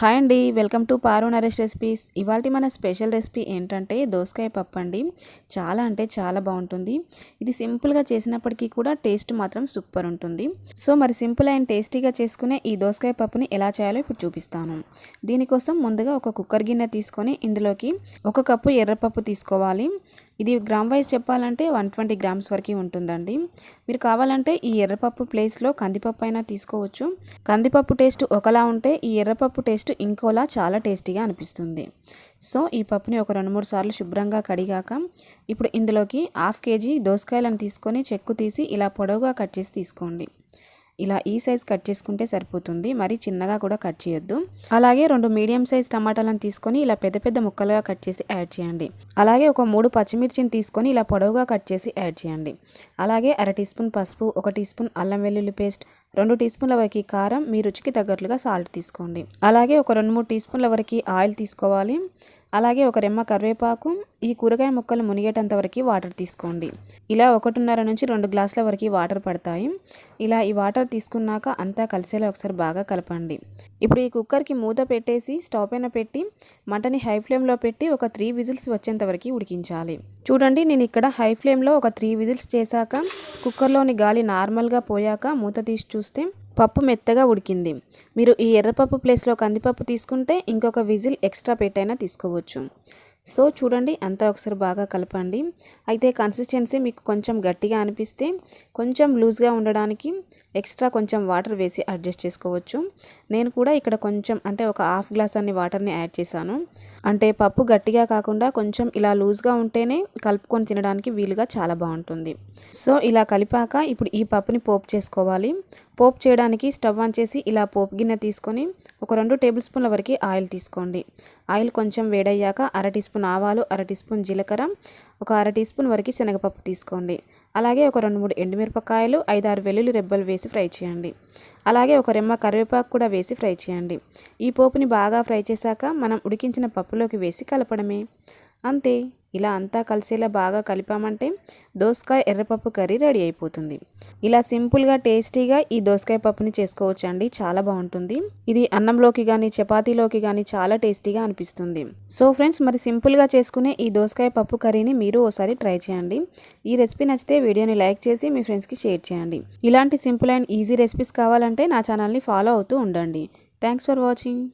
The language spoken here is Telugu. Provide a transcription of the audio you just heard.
హాయ్ అండి welcome to Paru Naresh recipes. ఇవాళ మన స్పెషల్ రెసిపీ ఏంటంటే దోసకాయ పప్పు అండి. చాలా అంటే చాలా బాగుంటుంది. ఇది సింపుల్గా చేసినప్పటికీ కూడా టేస్ట్ మాత్రం సూపర్ ఉంటుంది. సో మరి సింపుల్ అండ్ టేస్టీగా చేసుకునే ఈ దోసకాయ పప్పుని ఎలా చేయాలో ఇప్పుడు చూపిస్తాను. దీనికోసం ముందుగా ఒక కుక్కర్ గిన్నె తీసుకొని ఇందులోకి ఒక కప్పు ఎర్రపప్పు తీసుకోవాలి. ఇది గ్రామ్ వైజ్ చెప్పాలంటే వన్ ట్వంటీ గ్రామ్స్ వరకు ఉంటుందండి. మీరు కావాలంటే ఈ ఎర్రపప్పు ప్లేస్లో కందిపప్పు అయినా తీసుకోవచ్చు. కందిపప్పు టేస్ట్ ఒకలా ఉంటే ఈ ఎర్రపప్పు టేస్ట్ ఇంకోలా చాలా టేస్టీగా అనిపిస్తుంది. సో ఈ పప్పుని ఒక రెండు మూడు సార్లు శుభ్రంగా కడిగాక ఇప్పుడు ఇందులోకి హాఫ్ కేజీ దోసకాయలను తీసుకొని చెక్కు తీసి ఇలా పొడవుగా కట్ చేసి తీసుకోండి. ఇలా ఈ సైజ్ కట్ చేసుకుంటే సరిపోతుంది. మరి చిన్నగా కూడా కట్ చేయొద్దు. అలాగే రెండు మీడియం సైజ్ టమాటాలను తీసుకొని ఇలా పెద్ద పెద్ద ముక్కలుగా కట్ చేసి యాడ్ చేయండి. అలాగే ఒక మూడు పచ్చిమిర్చిని తీసుకొని ఇలా పొడవుగా కట్ చేసి యాడ్ చేయండి. అలాగే అర టీ స్పూన్ పసుపు ఒక టీ స్పూన్ అల్లం వెల్లుల్లి పేస్ట్ రెండు టీ స్పూన్ల వరకు కారం మీ రుచికి తగ్గట్లుగా సాల్ట్ తీసుకోండి. అలాగే ఒక రెండు మూడు టీ స్పూన్ల వరకు ఆయిల్ తీసుకోవాలి. అలాగే ఒక రెమ్మ కరివేపాకు ఈ కూరగాయ ముక్కలు మునిగేటంత వరకు వాటర్ తీసుకోండి. ఇలా ఒకటిన్నర నుంచి రెండు గ్లాసుల వరకు వాటర్ పడతాయి. ఇలా ఈ వాటర్ తీసుకున్నాక అంతా కలిసేలా ఒకసారి బాగా కలపండి. ఇప్పుడు ఈ కుక్కర్కి మూత పెట్టేసి స్టవ్ పైన పెట్టి మంటని హై ఫ్లేమ్లో పెట్టి ఒక త్రీ విజిల్స్ వచ్చేంత వరకు ఉడికించాలి. చూడండి నేను ఇక్కడ హై ఫ్లేమ్లో ఒక త్రీ విజిల్స్ చేశాక కుక్కర్లోని గాలి నార్మల్గా పోయాక మూత తీసి చూస్తే పప్పు మెత్తగా ఉడికింది. మీరు ఈ ఎర్రపప్పు ప్లేస్లో కందిపప్పు తీసుకుంటే ఇంకొక విజిల్ ఎక్స్ట్రా పెట్టైనా తీసుకోవచ్చు. సో చూడండి అంతా ఒకసారి బాగా కలపండి. అయితే కన్సిస్టెన్సీ మీకు కొంచెం గట్టిగా అనిపిస్తే కొంచెం లూజ్గా ఉండడానికి ఎక్స్ట్రా కొంచెం వాటర్ వేసి అడ్జస్ట్ చేసుకోవచ్చు. నేను కూడా ఇక్కడ కొంచెం అంటే ఒక హాఫ్ గ్లాస్ అన్ని వాటర్ని యాడ్ చేశాను. అంటే పప్పు గట్టిగా కాకుండా కొంచెం ఇలా లూజ్గా ఉంటేనే కలుపుకొని తినడానికి వీలుగా చాలా బాగుంటుంది. సో ఇలా కలిపాక ఇప్పుడు ఈ పప్పుని పోపు చేసుకోవాలి. పోపు చేయడానికి స్టవ్ ఆన్ చేసి ఇలా పోపు గిన్నె తీసుకొని ఒక రెండు టేబుల్ స్పూన్ల వరకు ఆయిల్ తీసుకోండి. ఆయిల్ కొంచెం వేడయ్యాక అర టీ స్పూన్ ఆవాలు అర టీ స్పూన్ జీలకర్ర ఒక అర టీ స్పూన్ వరకు శనగపప్పు తీసుకోండి. అలాగే ఒక రెండు మూడు ఎండుమిరపకాయలు ఐదారు వెల్లుల్లి రెబ్బలు వేసి ఫ్రై చేయండి. అలాగే ఒక రెమ్మ కరివేపాకు కూడా వేసి ఫ్రై చేయండి. ఈ పోపుని బాగా ఫ్రై చేశాక మనం ఉడికించిన పప్పులోకి వేసి కలపడమే. అంతే ఇలా అంతా కలిసేలా బాగా కలిపామంటే దోసకాయ ఎర్రపప్పు కర్రీ రెడీ అయిపోతుంది. ఇలా సింపుల్గా టేస్టీగా ఈ దోసకాయ పప్పుని చేసుకోవచ్చు అండి చాలా బాగుంటుంది. ఇది అన్నంలోకి కానీ చపాతీలోకి కానీ చాలా టేస్టీగా అనిపిస్తుంది. సో ఫ్రెండ్స్ మరి సింపుల్గా చేసుకునే ఈ దోసకాయ పప్పు కర్రీని మీరు ఓసారి ట్రై చేయండి. ఈ రెసిపీ నచ్చితే వీడియోని లైక్ చేసి మీ ఫ్రెండ్స్కి షేర్ చేయండి. ఇలాంటి సింపుల్ అండ్ ఈజీ రెసిపీస్ కావాలంటే నా ఛానల్ని ఫాలో అవుతూ ఉండండి. Thanks for watching.